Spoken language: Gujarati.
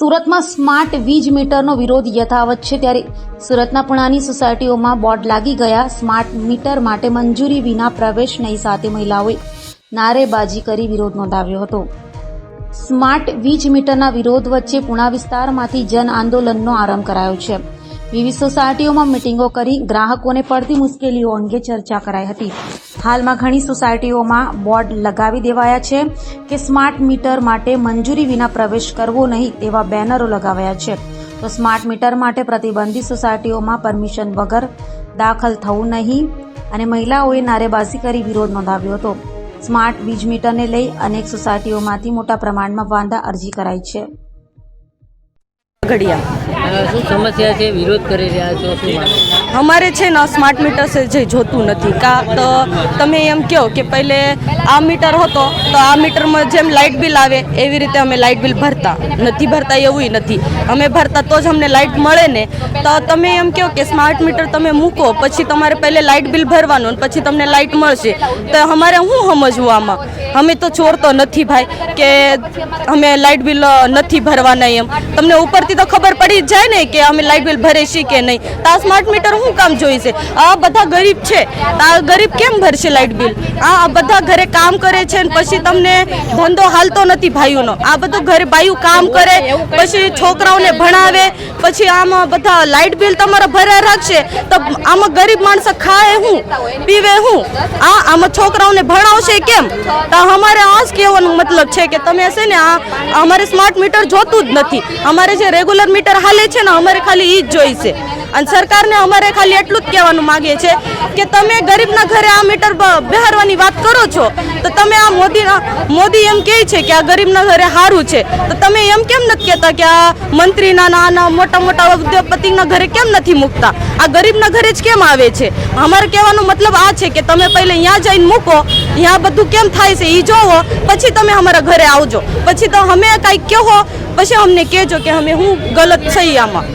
સુરતમાં સ્માર્ટ વીજ મીટરનો વિરોધ યથાવત છે ત્યારે સુરતના પુણાની સોસાયટીઓમાં બોર્ડ લાગી ગયા. સ્માર્ટ મીટર માટે મંજૂરી વિના પ્રવેશ નહીં, સાથે મહિલાઓએ નારેબાજી કરી વિરોધ નોંધાવ્યો હતો. સ્માર્ટ વીજ મીટરના વિરોધ વચ્ચે પુણા વિસ્તારમાંથી જન આંદોલનનો આરંભ કરાયો છે. વિવિધ સોસાયટીઓમાં મિટિંગો કરી ગ્રાહકોને પડતી મુશ્કેલીઓ અંગે ચર્ચા કરાઈ હતી. હાલમાં ઘણી સોસાયટીઓમાં બોર્ડ લગાવી દેવાયા છે કે સ્માર્ટ મીટર માટે મંજૂરી વિના પ્રવેશ કરવો નહીં તેવા બેનરો લગાવાયા છે. તો સ્માર્ટ મીટર માટે પ્રતિબંધિત સોસાયટીઓમાં પરમિશન વગર દાખલ થવું નહીં અને મહિલાઓએ નારેબાજી કરી વિરોધ નોંધાવ્યો હતો. સ્માર્ટ વીજ મીટરને લઈ અનેક સોસાયટીઓમાંથી મોટા પ્રમાણમાં વાંધા અરજી કરાઈ છે. ઘડિયા શું સમસ્યા છે? વિરોધ કરી રહ્યા છો? શું અમારે છે ને સ્માર્ટ મીટર છે જે જોતું નથી. કા તો તમે એમ કહો કે પહેલે આ મીટર હતો તો આ મીટરમાં જેમ લાઇટ બિલ આવે એવી રીતે અમે લાઇટ બિલ ભરતા. નથી ભરતા એવું નથી. અમે ભરતા તો જ અમને લાઇટ મળે ને. તો તમે એમ કહો કે સ્માર્ટ મીટર તમે મૂકો પછી તમારે પહેલે લાઇટ બિલ ભરવાનું પછી તમને લાઇટ મળશે. તો અમારે શું સમજવું આમાં? અમે તો ચોર તો નથી ભાઈ કે અમે લાઇટ બિલ નથી ભરવાના એમ. તમને ઉપરથી તો ખબર પડી જ જાય ને કે અમે લાઇટ બિલ ભરે છીએ કે નહીં. તો આ સ્માર્ટ મીટર શું કામ જોઈશે આ બધા ગરીબ છે. આ ગરીબ કેમ ભરશે લાઇટ બિલ? આ બધા ઘરે કામ કરે છે ને પછી તમને ધંધો હાલતો નથી ભાઈઓનો. આ બધું ઘરે ભાઈઓ કામ કરે, પછી છોકરાઓને ભણાવે, પછી આમાં બધા લાઇટ બિલ તમારા ભર્યા રાખશે. તો આમાં ગરીબ માણસ ખાય હું, પીવે શું આ આમાં છોકરાઓને ભણાવશે કેમ? તો અમારે આ જ કહેવાનો મતલબ છે કે તમે છે ને આ અમારે સ્માર્ટ મીટર જોતું જ નથી. અમારે જે રેગ્યુલર મીટર હાલે છે ને અમારે ખાલી ઈ જ જોઈશે. અને સરકારને અમારે ખાલી એટલું જ કહેવાનું માગીએ છે કે તમે ગરીબના ઘરે આ મીટર બહારવાની વાત કરો છો, તો તમે આ મોદી મોદી એમ કહે છે કે આ ગરીબના ઘરે સારું છે. તો તમે એમ કેમ નથી કહેતા કે આ મંત્રીના નાના મોટા મોટા ઉદ્યોગપતિના ઘરે કેમ નથી મૂકતા? આ ગરીબના ઘરે જ કેમ આવે છે? અમારે કહેવાનો મતલબ આ છે કે તમે પહેલે અહીંયા જઈને મૂકો અહીંયા બધું કેમ થાય છે એ જોવો, પછી તમે અમારા ઘરે આવજો. પછી તો અમે કાંઈક કહો, પછી અમને કહેજો કે અમે હું ગલત છે આમાં.